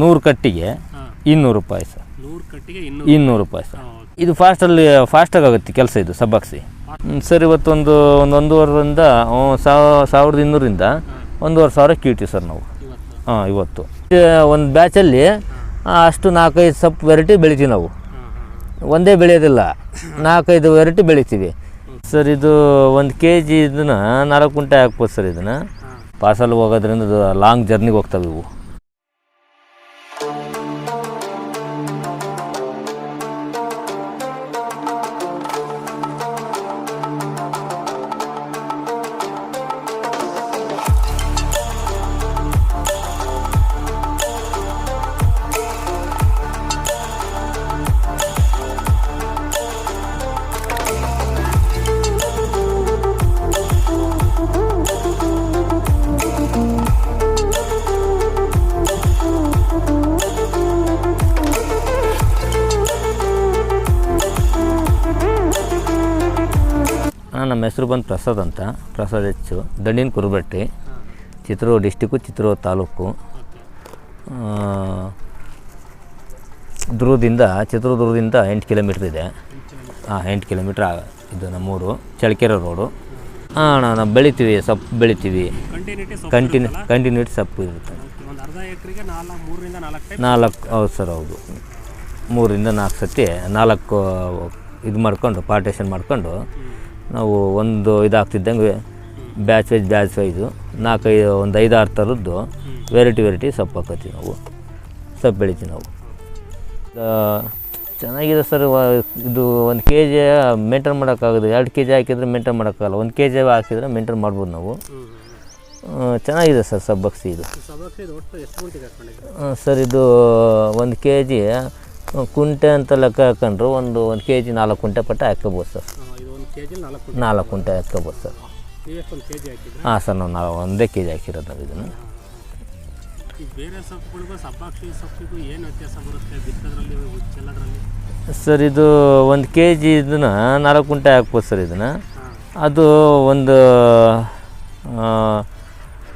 ನೂರು ಕಟ್ಟಿಗೆ ಇನ್ನೂರು ರೂಪಾಯಿ ಸರ್. ಇನ್ನೂರು ರೂಪಾಯಿ. ಸರ್. ಇದು ಫಾಸ್ಟಲ್ಲಿ ಫಾಸ್ಟಾಗಿ ಆಗುತ್ತೆ ಕೆಲಸ ಇದು ಸಬ್ಬಾಕ್ಸಿ. ಸರ್ ಇವತ್ತೊಂದು ಒಂದು ಒಂದೂವರೆಯಿಂದ ಸಾವಿರ ಸಾವಿರದ ಇನ್ನೂರಿಂದ ಒಂದೂವರೆ ಸಾವಿರ ಕೀಳ್ತೀವಿ ಸರ್ ನಾವು. ಹಾಂ ಇವತ್ತು. ಒಂದು ಬ್ಯಾಚಲ್ಲಿ ಅಷ್ಟು ನಾಲ್ಕೈದು ಸಪ್ ವೆರೈಟಿ ಬೆಳಿತೀವಿ ನಾವು. ಒಂದೇ ಬೆಳೆಯೋದಿಲ್ಲ ನಾಲ್ಕೈದು ವೆರೈಟಿ ಬೆಳಿತೀವಿ. ಸರ್ ಇದು ಒಂದು ಕೆ ಜಿ ಇದನ್ನ ನಾಲ್ಕು ಕುಂಟೆ ಹಾಕ್ಬೋದು ಸರ್ ಇದನ್ನು. ಪಾರ್ಸಲ್ ಹೋಗೋದ್ರಿಂದ ಲಾಂಗ್ ಜರ್ನಿಗೆ ಹೋಗ್ತವೆ ಇವು. ನಮ್ಮ ಹೆಸರು ಬಂದು ಪ್ರಸಾದ್ ಅಂತ. ಪ್ರಸಾದ್ ಹೆಚ್ಚು. ದಂಡಿನ ಕುರುಬಟ್ಟಿ. ಚಿತ್ರೂರು ಡಿಸ್ಟಿಕ್ಕು ಚಿತ್ರೂರು ತಾಲೂಕು. ದುರ್ಗದಿಂದ ಚಿತ್ರದುರ್ಗದಿಂದ ಎಂಟು ಕಿಲೋಮೀಟ್ರ್ ಇದೆ. ಹಾಂ ಎಂಟು ಕಿಲೋಮೀಟ್ರ್ ಆಗ ಇದು ನಮ್ಮೂರು ಚಳಕೆರೆ ರೋಡು. ಹಾಂ ಅಣ್ಣ ನಾವು ಬೆಳಿತೀವಿ ಸೊಪ್ಪು ಬೆಳಿತೀವಿ. ಕಂಟಿನ್ಯೂ ಕಂಟಿನ್ಯೂಟಿ ಸೊಪ್ಪು ಇರುತ್ತೆ. ನಾಲ್ಕು ಹೌದು ಸರ್ ಹೌದು. ಮೂರಿಂದ ನಾಲ್ಕು ಸತಿ ನಾಲ್ಕು ಇದು ಮಾಡಿಕೊಂಡು ಪಾರ್ಟೇಷನ್ ಮಾಡ್ಕೊಂಡು ನಾವು ಒಂದು ಇದಾಗ್ತಿದ್ದಂಗೆ ಬ್ಯಾಚ್ ವೈಸ್ ಬ್ಯಾಚ್ ವೈಸು ನಾಲ್ಕೈದು ಒಂದು ಐದಾರು ಥರದ್ದು ವೆರೈಟಿ ವೆರೈಟಿ ಸೊಪ್ಪು ಹಾಕತ್ತೀವಿ ನಾವು. ಸೊಪ್ಪು ಬೆಳಿತೀವಿ ನಾವು. ಚೆನ್ನಾಗಿದೆ ಸರ್ ಇದು ಒಂದು ಕೆ ಜಿ ಮೇಂಟೈನ್ ಮಾಡೋಕ್ಕಾಗೋದು, ಎರಡು ಕೆ ಜಿ ಹಾಕಿದ್ರೆ ಮೇಂಟೈನ್ ಮಾಡೋಕ್ಕಾಗಲ್ಲ. ಒಂದು ಕೆ ಜಿ ಹಾಕಿದ್ರೆ ಮೇಂಟೈನ್ ಮಾಡ್ಬೋದು ನಾವು. ಚೆನ್ನಾಗಿದೆ ಸರ್ ಸಬ್ಬಕ್ಸಿ ಇದು. ಸರ್ ಇದು ಒಂದು ಕೆ ಜಿ ಕುಂಟೆ ಅಂತ ಲೆಕ್ಕ ಹಾಕೊಂಡ್ರು ಒಂದು ಒಂದು ಕೆ ಜಿ ನಾಲ್ಕು ಕುಂಟೆ ಪಟ್ಟ ಹಾಕ್ಕೋಬೋದು ಸರ್. ಕೆ ಜಿ ನಾಲ್ಕು ನಾಲ್ಕು ಕುಂಟೆ ಸರ್. ಕೆ ಜಿ ಹಾಕಿದ್ರೆ? ಹಾಂ ಸರ್ ನಾವು ನಾವು ಒಂದೇ ಕೆ ಜಿ ಹಾಕಿರೋದು ನಾವು ಇದನ್ನು. ಈ ಬೇರೆ ಸೊಪ್ಪುಗಳಿಗೂ ಸಬ್ಬಾಕ್ಷಿ ಸೊಪ್ಪಿಗೂ ಏನು ವ್ಯತ್ಯಾಸ ಬರುತ್ತೆ ಬಿತ್ತೋದ್ರಲ್ಲಿ ಚೆಲ್ಲೋದ್ರಲ್ಲಿ? ಸರ್ ಇದು ಒಂದು ಕೆ ಜಿ ಇದನ್ನು ನಾಲ್ಕು ಕುಂಟೆ ಹಾಕ್ಬೋದು ಸರ್ ಇದನ್ನು. ಅದು ಒಂದು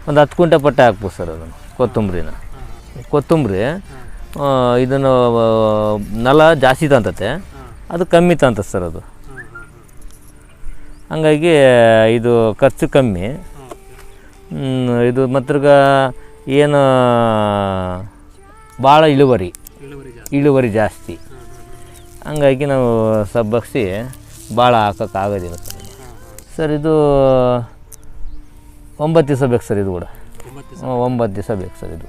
ಒಂದು ಹತ್ತು ಕುಂಟೆ ಪಟ್ಟೆ ಹಾಕ್ಬೋದು ಸರ್ ಅದನ್ನು ಕೊತ್ತಂಬರಿನ. ಕೊತ್ತಂಬರಿ ಇದನ್ನು ನಲ ಜಾಸ್ತಿ ತಂತತೆ. ಅದು ಕಮ್ಮಿ ತಂತ ಸರ್ ಅದು. ಹಂಗಾಗಿ ಇದು ಖರ್ಚು ಕಮ್ಮಿ. ಇದು ಮತ್ತಿರ್ಗ ಏನು ಭಾಳ ಇಳುವರಿ. ಇಳುವರಿ ಜಾಸ್ತಿ. ಹಂಗಾಗಿ ನಾವು ಸಬ್ಬಗ್ಸಿ ಭಾಳ ಹಾಕೋಕ್ಕಾಗೋದಿಲ್ಲ ಸರ್. ಸರ್ ಇದು ಒಂಬತ್ತು ದಿವಸ ಬೇಕು ಸರ್ ಇದು ಕೂಡ. ಒಂಬತ್ತು ದಿವಸ ಬೇಕು. ಸರ್ ಇದು.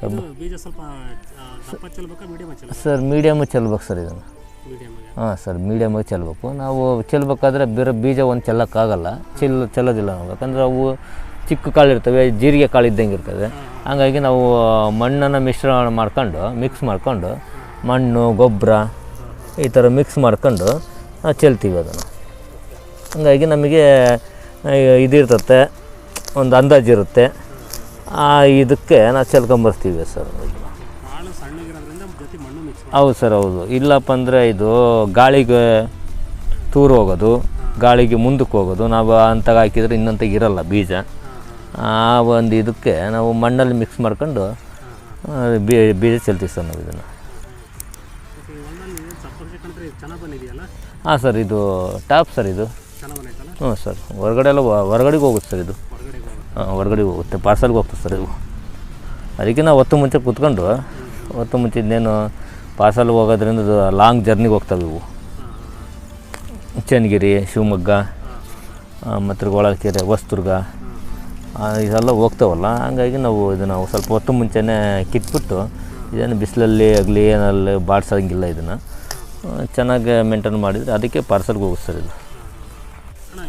ಸಬ್ಬ ಸರ್ ಮೀಡಿಯಮ್ ಚೆಲ್ಬೇಕು ಸರ್ ಇದನ್ನು. ಹಾಂ ಸರ್ ಮೀಡಿಯಮಾಗಿ ಚೆಲ್ಲಬೇಕು ನಾವು ಚೆಲ್ಲಬೇಕಾದ್ರೆ ಬೇರೆ ಬೀಜ ಒಂದು ಚೆಲ್ಲೋಕ್ಕಾಗಲ್ಲ. ಚೆಲ್ ಚೆಲ್ಲೋದಿಲ್ಲ ನಾವು. ಯಾಕಂದರೆ ಅವು ಚಿಕ್ಕ ಕಾಳು ಇರ್ತವೆ ಜೀರಿಗೆ ಕಾಳು ಇದ್ದಂಗೆ ಇರ್ತವೆ ಹಾಗಾಗಿ ನಾವು ಮಣ್ಣನ್ನು ಮಿಶ್ರಣ ಮಾಡ್ಕೊಂಡು ಮಿಕ್ಸ್ ಮಾಡ್ಕೊಂಡು ಮಣ್ಣು ಗೊಬ್ಬರ ಈ ಥರ ಮಿಕ್ಸ್ ಮಾಡ್ಕೊಂಡು ನಾವು ಚೆಲ್ತೀವಿ ಅದನ್ನು. ಹಂಗಾಗಿ ನಮಗೆ ಇದಿರ್ತತೆ ಒಂದು ಅಂದಾಜಿರುತ್ತೆ ಆ ಇದಕ್ಕೆ ನಾವು ಚೆಲ್ಕೊಂಬರ್ತೀವಿ ಸರ್ ಕಾಳು ಸಣ್ಣಗಿರೋದ್ರಿಂದ ಜೊತೆ ಮಣ್ಣು ಮಿಕ್ಸ್ ಮಾಡಿ ಹೌದು ಸರ್, ಹೌದು. ಇಲ್ಲಪ್ಪ ಅಂದರೆ ಇದು ಗಾಳಿಗೆ ತೂರು ಹೋಗೋದು, ಗಾಳಿಗೆ ಮುಂದಕ್ಕೆ ಹೋಗೋದು. ನಾವು ಅಂತ ಹಾಕಿದರೆ ಇನ್ನಂತಾಗ ಇರಲ್ಲ ಬೀಜ. ಆ ಒಂದು ಇದಕ್ಕೆ ನಾವು ಮಣ್ಣಲ್ಲಿ ಮಿಕ್ಸ್ ಮಾಡ್ಕೊಂಡು ಬೀಜ ಚೆಲ್ತೀವಿ ಸರ್ ನಾವು ಇದನ್ನು. ಹಾಂ ಸರ್, ಇದು ಟಾಪ್ ಸರ್ ಇದು. ಹ್ಞೂ ಸರ್, ಹೊರಗಡೆ ಎಲ್ಲ ಹೊರಗಡೆ ಹೊರಗಡೆಗೆ ಹೋಗುತ್ತೆ ಸರ್ ಇದು. ಹಾಂ, ಹೊರಗಡೆಗೆ ಹೋಗುತ್ತೆ, ಪಾರ್ಸಲ್ಗೆ ಹೋಗ್ತದೆ ಸರ್ ಇದು. ಅದಕ್ಕೆ ನಾವು ಹೊತ್ತು ಮುಂಚೆ ಕೂತ್ಕೊಂಡು, ಹೊತ್ತು ಮುಂಚೆ ಇನ್ನೇನು ಪಾರ್ಸಲ್ ಹೋಗೋದ್ರಿಂದ ಅದು ಲಾಂಗ್ ಜರ್ನಿಗೆ ಹೋಗ್ತವೆ ಇವು. ಚನ್ನಗಿರಿ ಶಿವಮೊಗ್ಗ ಮತ್ತು ಗೋಳಕೆರೆ ಹೊಸದುರ್ಗ ಇದೆಲ್ಲ ಹೋಗ್ತಾವಲ್ಲ ಹಂಗಾಗಿ ನಾವು ಇದನ್ನು ಸ್ವಲ್ಪ ಹೊತ್ತು ಮುಂಚೆನೇ ಕಿತ್ಬಿಟ್ಟು ಇದೇನು ಬಿಸಿಲಲ್ಲಿ ಆಗಲಿ ಏನಲ್ಲಿ ಬಾಡ್ಸೋಂಗಿಲ್ಲ ಇದನ್ನು. ಚೆನ್ನಾಗಿ ಮೇಂಟೈನ್ ಮಾಡಿದರೆ ಅದಕ್ಕೆ ಪಾರ್ಸಲ್ಗೆ ಹೋಗುತ್ತೆ ಸರ್ ಇದು.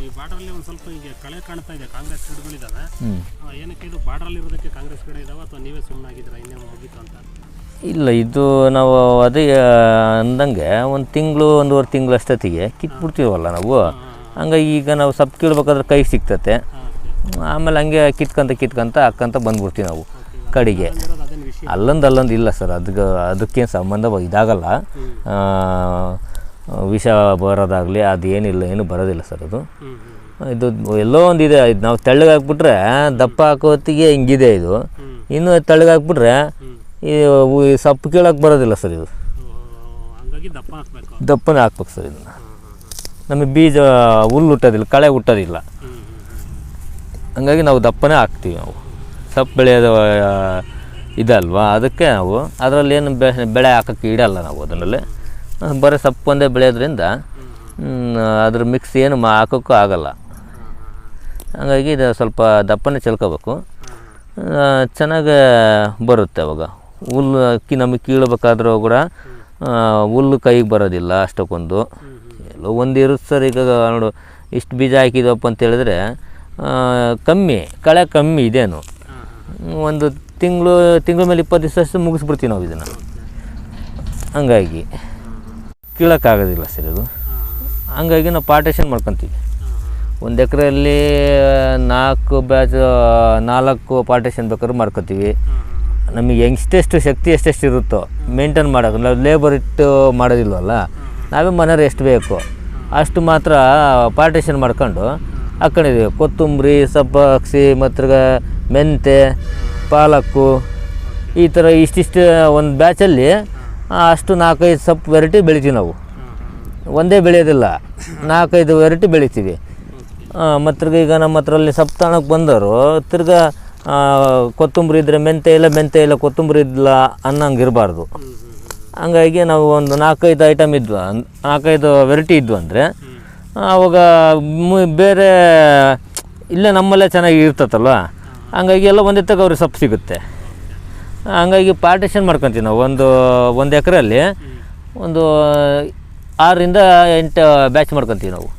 ಈ ಬಾರ್ಡ್ರಲ್ಲಿ ಒಂದು ಸ್ವಲ್ಪ ಈಗ ಕಳೆ ಕಾಣ್ತಾ ಇದೆ ಕಾಂಗ್ರೆಸ್ ಗಿಡಗಳಿದ್ದಾವೆ ಏನಕ್ಕೆ ಇದು ಬಾರ್ಡ್ರಲ್ಲಿ ಇರೋದಕ್ಕೆ ಕಾಂಗ್ರೆಸ್ ಗಿಡ ಇದಾವೆ ಅಥವಾ ನೀವೇ ಸುಮ್ಮನಾಗಿದ್ದೀರಾ ಇನ್ನೇನು ಮುಗೀತು ಅಂತ? ಇಲ್ಲ ಇದು ನಾವು ಅದೇ ಅಂದಂಗೆ ಒಂದು ತಿಂಗಳು ಒಂದೂವರೆ ತಿಂಗಳು ಅಷ್ಟೊತ್ತಿಗೆ ಕಿತ್ಬಿಡ್ತೀವಲ್ಲ ನಾವು. ಹಂಗಾಗಿ ಈಗ ನಾವು ಸೊಪ್ಪು ಕೀಳ್ಬೇಕಾದ್ರೆ ಕೈಗೆ ಸಿಗ್ತತೆ ಆಮೇಲೆ ಹಂಗೆ ಕಿತ್ಕೊಂತ ಕಿತ್ಕೊಂತ ಹಾಕ್ಕಂತ ಬಂದ್ಬಿಡ್ತೀವಿ ನಾವು ಕಡೆಗೆ. ಅಲ್ಲೊಂದು ಅಲ್ಲೊಂದು ಇಲ್ಲ ಸರ್. ಅದಕ್ಕೆ ಅದಕ್ಕೇನು ಸಂಬಂಧ ಇದಾಗಲ್ಲ. ವಿಷ ಬರೋದಾಗಲಿ ಅದು ಏನಿಲ್ಲ ಏನು ಬರೋದಿಲ್ಲ ಸರ್ ಅದು. ಇದು ಎಲ್ಲೋ ಒಂದು ಇದೆ. ಇದು ನಾವು ತೆಳ್ಳಗೆ ಹಾಕ್ಬಿಟ್ರೆ ದಪ್ಪ ಹಾಕೋ ಹೊತ್ತಿಗೆ ಹಿಂಗಿದೆ ಇದು. ಇನ್ನೂ ಇನ್ನು ತೆಳ್ಳಗೆ ಹಾಕ್ಬಿಟ್ರೆ ಹ್ಞೂ ಈ ಸೊಪ್ಪು ಕೀಳಕ್ಕೆ ಬರೋದಿಲ್ಲ ಸರ್ ಇದು. ಹಂಗಾಗಿ ದಪ್ಪ ಹಾಕ್ಬೇಕು. ದಪ್ಪನೇ ಹಾಕ್ಬೇಕು ಸರ್ ಇದನ್ನು. ನಮಗೆ ಬೀಜ ಹುಲ್ಲು ಹುಟ್ಟೋದಿಲ್ಲ ಕಳೆ ಹುಟ್ಟೋದಿಲ್ಲ. ಹಂಗಾಗಿ ನಾವು ದಪ್ಪನೇ ಹಾಕ್ತೀವಿ ನಾವು. ಸೊಪ್ಪು ಬೆಳೆಯೋದು ಇದಲ್ವಾ? ಅದಕ್ಕೆ ನಾವು ಅದರಲ್ಲಿ ಏನು ಬೆ ಬೆಳೆ ಹಾಕೋಕ್ಕೆ ಇಡಲ್ಲ ನಾವು ಅದರಲ್ಲಿ. ಬರೀ ಸೊಪ್ಪು ಒಂದೇ ಬೆಳೆಯೋದ್ರಿಂದ ಅದ್ರ ಮಿಕ್ಸ್ ಏನು ಮಾ ಹಾಕೋಕ್ಕೂ ಆಗಲ್ಲ. ಹಂಗಾಗಿ ಇದು ಸ್ವಲ್ಪ ದಪ್ಪನೇ ಚೆಲ್ಕೋಬೇಕು. ಚೆನ್ನಾಗಿ ಬರುತ್ತೆ ಅವಾಗ. ಹುಲ್ಲು ಅಕ್ಕಿ ನಮಗೆ ಕೀಳಬೇಕಾದ್ರೂ ಕೂಡ ಹುಲ್ಲು ಕೈಗೆ ಬರೋದಿಲ್ಲ ಅಷ್ಟಕ್ಕೊಂದು. ಎಲ್ಲೋ ಒಂದು ಇರುತ್ತೆ ಸರ್. ಈಗ ನೋಡು, ಇಷ್ಟು ಬೀಜ ಹಾಕಿದವಪ್ಪ ಅಂತೇಳಿದ್ರೆ ಕಮ್ಮಿ, ಕಳೆ ಕಮ್ಮಿ ಇದೇನು. ಒಂದು ತಿಂಗಳು, ತಿಂಗಳ ಮೇಲೆ ಇಪ್ಪತ್ತು ದಿವಸ ಮುಗಿಸ್ಬಿಡ್ತೀವಿ ನಾವು ಇದನ್ನು. ಹಂಗಾಗಿ ಕೀಳೋಕ್ಕಾಗೋದಿಲ್ಲ ಸರ್ ಇದು. ಹಂಗಾಗಿ ನಾವು ಪಾರ್ಟೇಷನ್ ಮಾಡ್ಕೊತೀವಿ. ಒಂದು ಎಕರೆಯಲ್ಲಿ ನಾಲ್ಕು ಬ್ಯಾಚ್, ನಾಲ್ಕು ಪಾರ್ಟೇಷನ್ ಬೇಕಾದ್ರೂ ಮಾಡ್ಕೊತೀವಿ. ನಮಗೆ ಎಷ್ಟೆಷ್ಟು ಶಕ್ತಿ ಎಷ್ಟೆಷ್ಟು ಇರುತ್ತೋ ಮೇಂಟೈನ್ ಮಾಡೋಕೆ ನಾವು ಲೇಬರ್ ಇಟ್ಟು ಮಾಡೋದಿಲ್ವಲ್ಲ? ನಾವೇ ಮನೆಯವ್ರು ಎಷ್ಟು ಬೇಕು. ಅಷ್ಟು ಮಾತ್ರ ಪಾರ್ಟೇಷನ್ ಮಾಡ್ಕೊಂಡು ಹಾಕ್ಕೊಂಡಿದ್ದೀವಿ ಕೊತ್ತಂಬರಿ ಸಬ್ಬಾಕ್ಸಿ ಮತ್ತು ಮೆಂತೆ, ಪಾಲಕ್ಕು ಈ ಥರ ಇಷ್ಟಿಷ್ಟು ಒಂದು ಬ್ಯಾಚಲ್ಲಿ ಅಷ್ಟು ನಾಲ್ಕೈದು ಸೊಪ್ಪು ವೆರೈಟಿ ಬೆಳಿತೀವಿ ನಾವು. ಒಂದೇ ಬೆಳೆಯೋದಿಲ್ಲ. ನಾಲ್ಕೈದು ವೆರೈಟಿ ಬೆಳಿತೀವಿ. ಮತ್ತು ಈಗ ನಮ್ಮ ಹತ್ರಲ್ಲಿ ಸಪ್ತಾಣಕ್ಕೆ ಬಂದವರು ತಿರ್ಗಾ ಕೊತ್ತಂಬರಿ ಇದ್ದರೆ ಮೆಂತೆ ಇಲ್ಲ ಮೆಂತೆ ಇಲ್ಲ ಕೊತ್ತಂಬರಿ ಇಲ್ಲ ಅನ್ನಂಗೆ ಇರಬಾರ್ದು ಹಂಗಾಗಿ ನಾವು ಒಂದು ನಾಲ್ಕೈದು ಐಟಮ್ ಇದ್ವು ನಾಲ್ಕೈದು ವೆರೈಟಿ ಇದ್ವು ಅಂದರೆ ಅವಾಗ ಬೇರೆ ಇಲ್ಲೇ ನಮ್ಮಲ್ಲೇ ಚೆನ್ನಾಗಿ ಇರ್ತತಲ್ವ ಹಂಗಾಗಿ ಎಲ್ಲ ಒಂದೇ ತಗ ಅವ್ರಿಗೆ ಸೊಪ್ಪು ಸಿಗುತ್ತೆ. ಹಂಗಾಗಿ ಪಾರ್ಟಿಷನ್ ಮಾಡ್ಕೊತೀವಿ ನಾವು ಒಂದು ಒಂದು ಎಕರೆಯಲ್ಲಿ ಒಂದು ಆರರಿಂದ ಎಂಟು ಬ್ಯಾಚ್ ಮಾಡ್ಕೊತೀವಿ ನಾವು.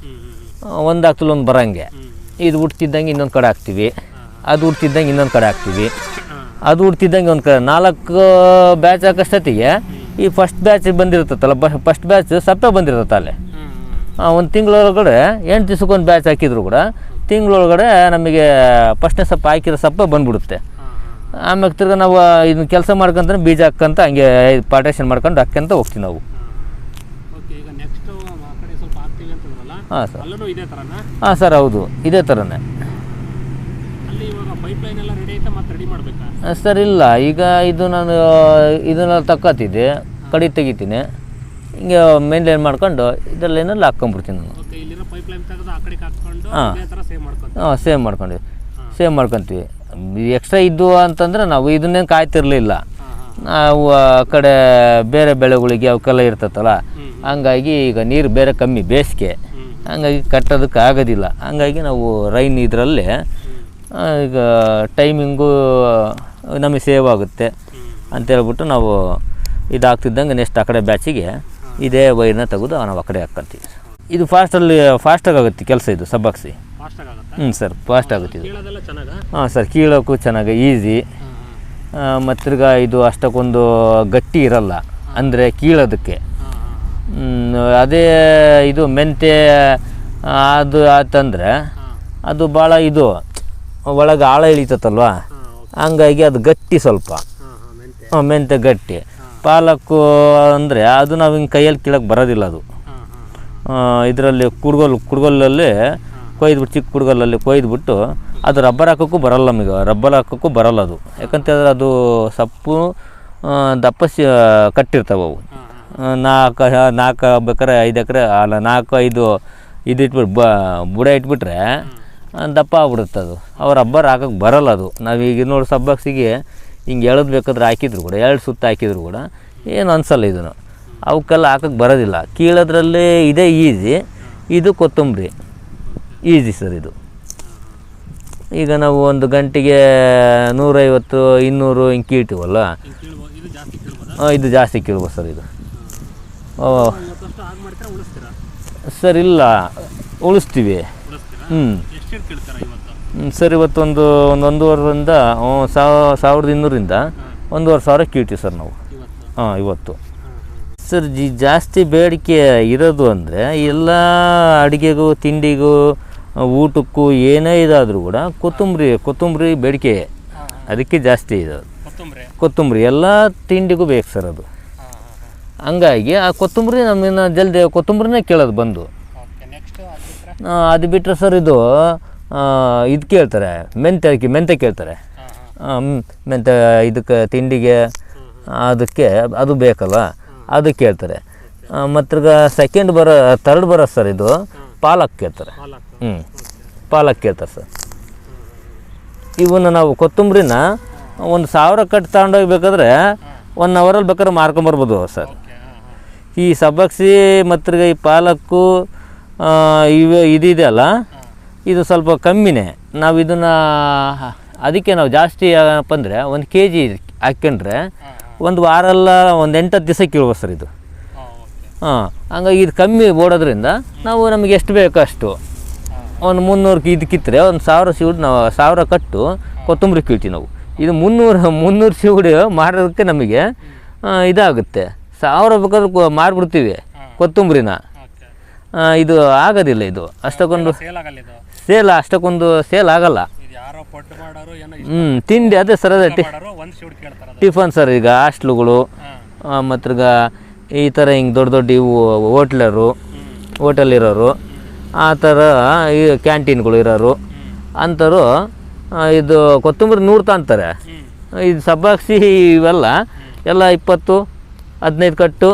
ಒಂದು ಆಗ್ತಲ್ಲ ಒಂದು ಬರೋಂಗೆ. ಇದು ಹುಟ್ತಿದ್ದಂಗೆ ಇನ್ನೊಂದು ಕಡೆ ಹಾಕ್ತೀವಿ. ಅದು ಉಡ್ತಿದ್ದಂಗೆ ಇನ್ನೊಂದು ಕಡೆ ಹಾಕ್ತೀವಿ. ಅದು ಉಡ್ತಿದ್ದಂಗೆ ಒಂದು ಕಡೆ ನಾಲ್ಕು ಬ್ಯಾಚ್ ಹಾಕೋಷ್ಟೊತ್ತಿಗೆ ಈ ಫಸ್ಟ್ ಬ್ಯಾಚ್ ಬಂದಿರ್ತತ್ತಲ್ಲ ಬ ಫಸ್ಟ್ ಬ್ಯಾಚ್ ಸಪ್ಪೆ ಬಂದಿರ್ತತ್ತ ಅಲ್ಲಿ. ಒಂದು ತಿಂಗಳೊಳಗಡೆ ಎಂಟು ದಿವ್ಸಕ್ಕೊಂದು ಬ್ಯಾಚ್ ಹಾಕಿದ್ರು ಕೂಡ ತಿಂಗಳೊಳಗಡೆ ನಮಗೆ ಫಸ್ಟ್ನೇ ಸಪ್ಪೆ ಹಾಕಿರೋ ಸಪ್ಪೆ ಬಂದ್ಬಿಡುತ್ತೆ. ಆಮೇಲೆ ತಿರ್ಗಿ ನಾವು ಇದನ್ನ ಕೆಲಸ ಮಾಡ್ಕೊಂತ ಬೀಜ ಹಾಕ್ಕಂತ ಹಂಗೆ ಪಾರ್ಟೇಷನ್ ಮಾಡ್ಕೊಂಡು ಹಾಕ್ಕೊಂತ ಹೋಗ್ತೀವಿ ನಾವು. ಹಾಂ ಸರ್. ಹಾಂ ಸರ್ ಹೌದು. ಇದೇ ಥರನೇ ಅಲ್ಲಿ ಇವಾಗ ಪೈಪ್ ಲೈನ್ ಎಲ್ಲ ರೆಡಿ ಐತೆ ಮತ್ತೆ ರೆಡಿ ಮಾಡಬೇಕಾ ಆ, ಸರ್ ಇಲ್ಲ. ಈಗ ಇದು ನಾನು ಇದನ್ನ ತಕ್ಕತ್ತಿದ್ದೆ ಕಡಿ ತೆಗಿತೀನಿ. ಹಿಂಗೆ ಮೇಂಟೈನ್ ಮಾಡ್ಕೊಂಡು ಇದರಲ್ಲೇನಲ್ಲಿ ಹಾಕ್ಕೊಂಬಿಡ್ತೀನಿ ನಾನು. ಹಾಂ. ಹಾಂ. ಸೇವ್ ಮಾಡ್ಕೊಂಡು ಸೇವ್ ಮಾಡ್ಕೊಂಡ್ವಿ. ಸೇವ್ ಮಾಡ್ಕೊತೀವಿ. ಎಕ್ಸ್ಟ್ರಾ ಇದ್ದು ಅಂತಂದರೆ ನಾವು ಇದನ್ನೇನು ಕಾಯ್ತಿರಲಿಲ್ಲ. ನಾವು ಆ ಕಡೆ ಬೇರೆ ಬೆಳೆಗಳಿಗೆ ಅವಕ್ಕೆಲ್ಲ ಇರ್ತೈತಲ್ಲ ಹಂಗಾಗಿ ಈಗ ನೀರು ಬೇರೆ ಕಮ್ಮಿ ಬೇಸಿಗೆ. ಹಂಗಾಗಿ ಕಟ್ಟೋದಕ್ಕೆ ಆಗೋದಿಲ್ಲ. ಹಂಗಾಗಿ ನಾವು ರೈನ್ ಇದರಲ್ಲಿ ಈಗ ಟೈಮಿಂಗು ನಮಗೆ ಸೇವ್ ಆಗುತ್ತೆ ಅಂತ ಹೇಳ್ಬಿಟ್ಟು ನಾವು ಇದಾಗ್ತಿದ್ದಂಗೆ ನೆಕ್ಸ್ಟ್ ಆ ಕಡೆ ಬ್ಯಾಚಿಗೆ ಇದೇ ವೈರ್ನ ತೆಗೆದು ನಾವು ಆ ಕಡೆ ಹಾಕ್ಕೊಂತೀವಿ. ಇದು ಫಾಸ್ಟಲ್ಲಿ ಫಾಸ್ಟಾಗಿ ಆಗುತ್ತೆ ಕೆಲಸ ಇದು ಸಬ್ಬಾಕ್ಸಿ ಹ್ಞೂ ಸರ್ ಫಾಸ್ಟ್ ಆಗುತ್ತೆ ಇದು. ಹಾಂ ಸರ್ ಕೀಳೋಕ್ಕೂ ಚೆನ್ನಾಗಿ ಈಸಿ ಹಾಂ ಹಾಂ ಮತ್ತು ತಿರ್ಗಾ ಇದು ಅಷ್ಟಕ್ಕೊಂದು ಗಟ್ಟಿ ಇರಲ್ಲ ಅಂದರೆ ಕೀಳೋದಕ್ಕೆ. ಅದೇ ಇದು ಮೆಂತೆ ಅದು ಆತಂದರೆ ಅದು ಭಾಳ ಇದು ಒಳಗೆ ಆಳ ಇಳಿತತ್ತಲ್ವ ಹಂಗಾಗಿ ಅದು ಗಟ್ಟಿ ಸ್ವಲ್ಪ. ಮೆಂತೆ ಗಟ್ಟಿ. ಪಾಲಕ್ಕು ಅಂದರೆ ಅದು ನಾವು ಹಿಂಗೆ ಕೈಯಲ್ಲಿ ಕೀಳಕ್ಕೆ ಬರೋದಿಲ್ಲ ಅದು. ಇದರಲ್ಲಿ ಕುಡ್ಗೋಲ್, ಕುಡ್ಗೋಲಲ್ಲಿ ಕೊಯ್ದುಬಿಟ್ಟು ಚಿಕ್ಕ ಕುಡ್ಗೋಲಲ್ಲಿ ಕೊಯ್ದುಬಿಟ್ಟು ಅದು ರಬ್ಬರ್ ಹಾಕೋಕ್ಕೂ ಬರಲ್ಲ ನಮಗೆ, ರಬ್ಬರ್ ಹಾಕೋಕ್ಕೂ ಬರಲ್ಲ ಅದು. ಯಾಕಂತಂದ್ರೆ ಅದು ಸೊಪ್ಪು ದಪ್ಪ ಸಿ ಕಟ್ಟಿರ್ತಾವೆ ಅವು. ನಾಲ್ಕು ನಾಲ್ಕು ಬೇಕಾದ್ರೆ ಐದು ಎಕರೆ, ಅಲ್ಲ, ನಾಲ್ಕು, ಐದು ಇದು ಇಟ್ಬಿಟ್ಟು ಬ, ಬುಡ ಇಟ್ಬಿಟ್ರೆ ದಪ್ಪ ಆಗ್ಬಿಡುತ್ತೆ ಅದು ಅವ್ರ ರಬ್ಬರ್ ಹಾಕೋಕೆ ಬರಲ್ಲ ಅದು. ನಾವು ಈಗ ನೋಡಿ ಸಬ್ಬಕ್ಸಿಗೆ ಹಿಂಗೆ ಎಳೆದು ಬೇಕಾದ್ರೆ ಹಾಕಿದ್ರು ಕೂಡ ಎರಡು ಸುತ್ತ ಹಾಕಿದ್ರು ಕೂಡ ಏನು ಅನ್ಸಲ್ಲ ಇದನ್ನು. ಅವಕ್ಕೆಲ್ಲ ಹಾಕೋಕ್ಕೆ ಬರೋದಿಲ್ಲ. ಕೀಳೋದ್ರಲ್ಲಿ ಇದೇ ಈಸಿ ಇದು ಕೊತ್ತಂಬರಿ. ಈಸಿ ಸರ್ ಇದು. ಈಗ ನಾವು ಒಂದು ಗಂಟೆಗೆ ನೂರೈವತ್ತು, ಇನ್ನೂರು ಹಿಂಗೆ ಕೀಳ್ತೀವಲ್ಲ? ಇದು ಜಾಸ್ತಿ ಕೀಳ್ಬೋದಾ ಸರ್ ಇದು. ಓ. ಸರ್ ಇಲ್ಲ, ಉಳಿಸ್ತೀವಿ. ಹ್ಞೂ ಎಷ್ಟು ಕೀಳ್ತೀರಾ ಇವತ್ತು? ಸರ್ ಇವತ್ತೊಂದು ಒಂದು ಒಂದೂವರೆಯಿಂದ ಸಾವ ಸಾವಿರದ ಇನ್ನೂರಿಂದ ಒಂದೂವರೆ ಸಾವಿರ ಕೀಳ್ತೀವಿ ಸರ್ ನಾವು. ಹಾಂ ಇವತ್ತು. ಸರ್ ಜಿ ಜಾಸ್ತಿ ಬೇಡಿಕೆ ಇರೋದು ಅಂದರೆ ಎಲ್ಲ ಅಡುಗೆಗೂ ತಿಂಡಿಗೂ ಊಟಕ್ಕೂ ಏನೇ ಇದಾದರೂ ಕೂಡ ಕೊತ್ತಂಬರಿ ಕೊತ್ತಂಬರಿ ಬೇಡಿಕೆ. ಅದಕ್ಕೆ ಜಾಸ್ತಿ ಇದೆ. ಕೊತ್ತಂಬರಿ? ಎಲ್ಲ ತಿಂಡಿಗೂ ಬೇಕು ಸರ್ ಅದು. ಹಂಗಾಗಿ ಆ ಕೊತ್ತಂಬರಿ ನಮ್ಮನ್ನು ಜಲ್ದಿ ಕೊತ್ತಂಬರಿನೇ ಕೇಳೋದು ಬಂದು. ಅದು ಬಿಟ್ಟರೆ ಸರ್ ಇದು ಇದು ಕೇಳ್ತಾರೆ ಮೆಂತೆ ಮೆಂತ್ಯ ಮೆಂತೆ ಕೇಳ್ತಾರೆ ಮೆಂತ್ಯ, ಇದಕ್ಕೆ ತಿಂಡಿಗೆ ಅದಕ್ಕೆ, ಅದು ಬೇಕಲ್ಲ ಅದು ಕೇಳ್ತಾರೆ. ಮತ್ತು ಸೆಕೆಂಡ್ ಬರೋ ತರ್ಡ್ ಬರೋ ಸರ್ ಇದು, ಪಾಲಕ್ ಕೇಳ್ತಾರೆ. ಹ್ಞೂ ಪಾಲಕ್ ಕೇಳ್ತಾರೆ ಸರ್. ಇವನ್ನ ನಾವು ಕೊತ್ತಂಬರಿನ ಒಂದು ಸಾವಿರ ಕಟ್ಟು ತಗೊಂಡೋಗ್ಬೇಕಾದ್ರೆ ಒನ್ ಅವರಲ್ಲಿ ಬೇಕಾದ್ರೆ ಮಾರ್ಕೊಂಬರ್ಬೋದು ಸರ್. ಈ ಸಬ್ಬಕ್ಸಿ ಮತ್ತು ಈ ಪಾಲಕ್ಕು ಇವೆ ಇದಿದೆಯಲ್ಲ ಇದು ಸ್ವಲ್ಪ ಕಮ್ಮಿನೇ. ನಾವು ಇದನ್ನು, ಅದಕ್ಕೆ ನಾವು ಜಾಸ್ತಿ ಏನಪ್ಪ ಅಂದರೆ ಒಂದು ಕೆ ಜಿ ಹಾಕ್ಕೊಂಡ್ರೆ ಒಂದು ವಾರೆಲ್ಲ ಒಂದು ಎಂಟತ್ತು ದಿವಸ ಕೀಳ್ಬೋದು ಸರ್ ಇದು. ಹಾಂ, ಹಂಗಾಗಿ ಇದು ಕಮ್ಮಿ ಓಡೋದ್ರಿಂದ ನಾವು ನಮಗೆ ಎಷ್ಟು ಬೇಕೋ ಅಷ್ಟು. ಒಂದು ಮುನ್ನೂರು ಇದು ಕಿತ್ತರೆ ಒಂದು ಸಾವಿರ ಸಿಗುಡು ನಾವು ಸಾವಿರ ಕಟ್ಟು ಕೊತ್ತಂಬರಿ ಕೀಳ್ತೀವಿ ನಾವು. ಇದು ಮುನ್ನೂರು ಮುನ್ನೂರು ಸಿಗುಡು ಮಾರೋದಕ್ಕೆ ನಮಗೆ ಇದಾಗುತ್ತೆ. ಸಾವಿರ ಬೇಕಾದ್ರೆ ಮಾರಿಬಿಡ್ತೀವಿ ಕೊತ್ತಂಬರಿನ. ಇದು ಆಗೋದಿಲ್ಲ ಇದು. ಅಷ್ಟಕ್ಕೊಂದು ಸೇಲ್ ಅಷ್ಟಕ್ಕೊಂದು ಸೇಲ್ ಆಗಲ್ಲ. ಹ್ಞೂ ತಿಂಡಿ ಅದೇ ಸರ್ ಅದೇ ಟಿಫನ್ ಸರ್ ಈಗ ಹಾಸ್ಟ್ಲುಗಳು ಹಾಂ. ಮತ್ತು ಈ ಥರ ಹಿಂಗೆ ದೊಡ್ಡ ದೊಡ್ಡ ಇವು ಹೋಟ್ಲರು ಹೋಟೆಲ್ ಇರೋರು ಆ ಥರ ಈ ಕ್ಯಾಂಟೀನ್ಗಳು ಇರೋರು ಅಂಥವ್ರು ಇದು ಕೊತ್ತಂಬರಿ ನೂರು ಅಂತಾರೆ. ಇದು ಸಬ್ಬಾಕ್ಸಿ ಇವೆಲ್ಲ ಎಲ್ಲ ಇಪ್ಪತ್ತು ಹದಿನೈದು ಕಟ್ಟು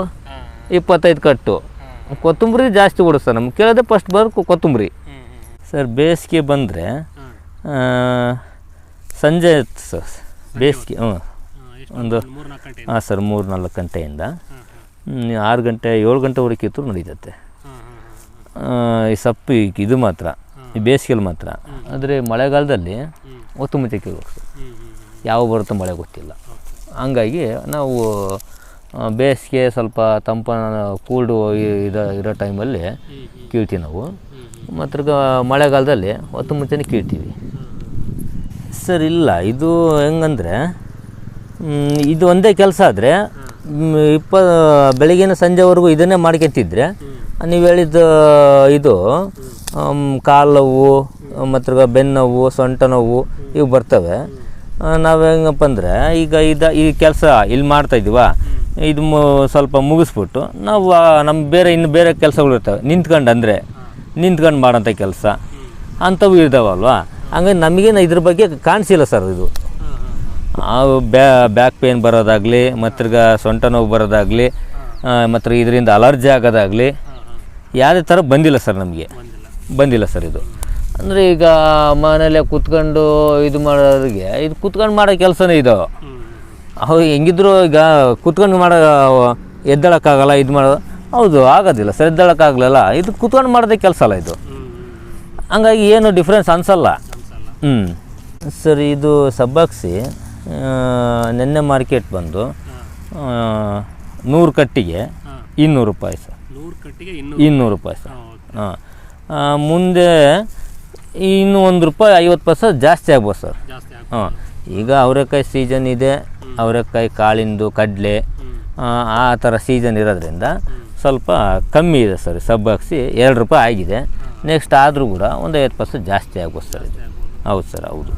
ಇಪ್ಪತ್ತೈದು ಕಟ್ಟು. ಕೊತ್ತಂಬರಿ ಜಾಸ್ತಿ ಸರ್. ನಮ್ಗೆ ಕೇಳೋದೇ ಫಸ್ಟ್ ಬರೋ ಕೊತ್ತಂಬರಿ. ಸರ್ ಬೇಸಿಗೆ ಬಂದರೆ ಸಂಜೆ ಸಂಜೆ ಸರ್. ಬೇಸಿಗೆ ಹ್ಞೂ ಒಂದು ಗಂಟೆ ಹಾಂ ಸರ್ ಮೂರು ನಾಲ್ಕು ಗಂಟೆಯಿಂದ ಆರು ಗಂಟೆ ಏಳು ಗಂಟೆವರೆಗೆ ಕಿತ್ತರೂ ನಡೀತತ್ತೆ ಈ ಸಪ್ಪು ಇದು ಮಾತ್ರ ಈ ಬೇಸಿಗೆಲಿ ಮಾತ್ರ. ಆದರೆ ಮಳೆಗಾಲದಲ್ಲಿ ಒತ್ತು ಹ್ಞೂ ಹ್ಞೂ ಯಾವ ಬರುತ್ತೋ ಮಳೆ ಗೊತ್ತಿಲ್ಲ. ಹಂಗಾಗಿ ನಾವು ಬೇಸಿಗೆ ಸ್ವಲ್ಪ ತಂಪನ ಕೂಲ್ಡು ಇದು, ಇರೋ ಟೈಮಲ್ಲಿ ಕೀಳ್ತೀವಿ ನಾವು. ಮತ್ತು ಮಳೆಗಾಲದಲ್ಲಿ ಹೊತ್ತು ಮುಂಚೆನೇ ಕೀಳ್ತೀವಿ. ಸರ್, ಇಲ್ಲ, ಇದು ಹೆಂಗಂದರೆ ಇದು ಒಂದೇ ಕೆಲಸ ಆದರೆ ಇಪ್ಪ ಬೆಳಗಿನ ಸಂಜೆವರೆಗೂ ಇದನ್ನೇ ಮಾಡ್ಕೊತಿದ್ರೆ, ನೀವು ಹೇಳಿದ ಇದು ಕಾಲು ನೋವು ಮತ್ತು ಬೆನ್ನು ನೋವು ಸೊಂಟ ನೋವು ಇವು ಬರ್ತವೆ. ನಾವು ಹೆಂಗಪ್ಪ ಅಂದರೆ, ಈಗ ಇದು, ಈ ಕೆಲಸ ಇಲ್ಲಿ ಮಾಡ್ತಾಯಿದ್ದೀವ ಇದು ಸ್ವಲ್ಪ ಮುಗಿಸ್ಬಿಟ್ಟು ನಾವು ನಮ್ಮ ಬೇರೆ ಇನ್ನು ಬೇರೆ ಕೆಲಸಗಳು ಇರ್ತವೆ. ನಿಂತ್ಕೊಂಡು ಅಂದರೆ ನಿಂತ್ಕೊಂಡು ಮಾಡೋಂಥ ಕೆಲಸ. ಅಂಥವು ಇದ್ದಾವಲ್ವಾ ಹಂಗಾಗಿ ನಮಗೇನು ಇದ್ರ ಬಗ್ಗೆ ಕಾಣಿಸಿಲ್ಲ ಸರ್ ಇದು. ಬ್ಯಾ, ಬ್ಯಾಕ್ ಪೇನ್ ಬರೋದಾಗಲಿ ಮತ್ತಿರ್ಗ ಸೊಂಟ ನೋವು ಬರೋದಾಗಲಿ ಮತ್ತು ಇದರಿಂದ ಅಲರ್ಜಿ ಆಗೋದಾಗಲಿ, ಯಾವುದೇ ಥರ ಬಂದಿಲ್ಲ ಸರ್ ನಮಗೆ. ಬಂದಿಲ್ಲ ಬಂದಿಲ್ಲ ಸರ್ ಇದು. ಅಂದರೆ ಈಗ ಮನೇಲೆ ಕೂತ್ಕೊಂಡು ಇದು ಮಾಡೋರಿಗೆ, ಇದು ಕೂತ್ಕೊಂಡು ಮಾಡೋ ಕೆಲಸನೇ ಇದು. ಹ್ಞೂ ಅವು ಹೆಂಗಿದ್ರು ಈಗ ಕೂತ್ಕೊಂಡು ಮಾಡೋ ಎದ್ದಳಕ್ಕಾಗಲ್ಲ ಇದು ಮಾಡೋದು ಹೌದು ಆಗೋದಿಲ್ಲ ಸರ್ ಎದ್ದೇಳಕ್ಕಾಗಲಿಲ್ಲ. ಇದು ಕೂತ್ಕೊಂಡು ಮಾಡೋದೇ ಕೆಲಸ ಅಲ್ಲ ಇದು. ಹಂಗಾಗಿ ಏನು ಡಿಫ್ರೆನ್ಸ್ ಅನಿಸಲ್ಲ. ಹ್ಞೂ ಸರಿ ಇದು ಸಬ್ಬಾಕ್ಸಿ ನೆನ್ನೆ ಮಾರ್ಕೆಟ್ ಬಂದು ನೂರು ಕಟ್ಟಿಗೆ ಇನ್ನೂರು ರೂಪಾಯಿ ಸರ್. ನೂರು ಕಟ್ಟಿಗೆ ಇನ್ನೂ ಇನ್ನೂರು ರೂಪಾಯಿ ಸರ್. ಹಾಂ ಮುಂದೆ ಇನ್ನೂ ಒಂದು ರೂಪಾಯಿ ಐವತ್ತು ಪೈಸೆ ಜಾಸ್ತಿ ಆಗ್ಬೋದು ಸರ್. ಹಾಂ. ಈಗ ಅವರೆಕಾಯಿ ಸೀಸನ್ ಇದೆ. ಅವರೆಕಾಯಿ ಕಾಳಿಂದು ಕಡಲೆ ಆ ಥರ ಸೀಸನ್ ಇರೋದ್ರಿಂದ ಸ್ವಲ್ಪ ಕಮ್ಮಿ ಇದೆ ಸರ್ ಸಬ್ಬಾಕ್ಸಿ ಎರಡು ರೂಪಾಯಿ ಆಗಿದೆ. ನೆಕ್ಸ್ಟ್ ಆದರೂ ಕೂಡ ಒಂದು ಐವತ್ತು ಪರ್ಸೆಂಟ್ ಜಾಸ್ತಿ ಆಗ್ಬೋದು ಸರ್ ಇದು. ಹೌದು ಸರ್ ಹೌದು.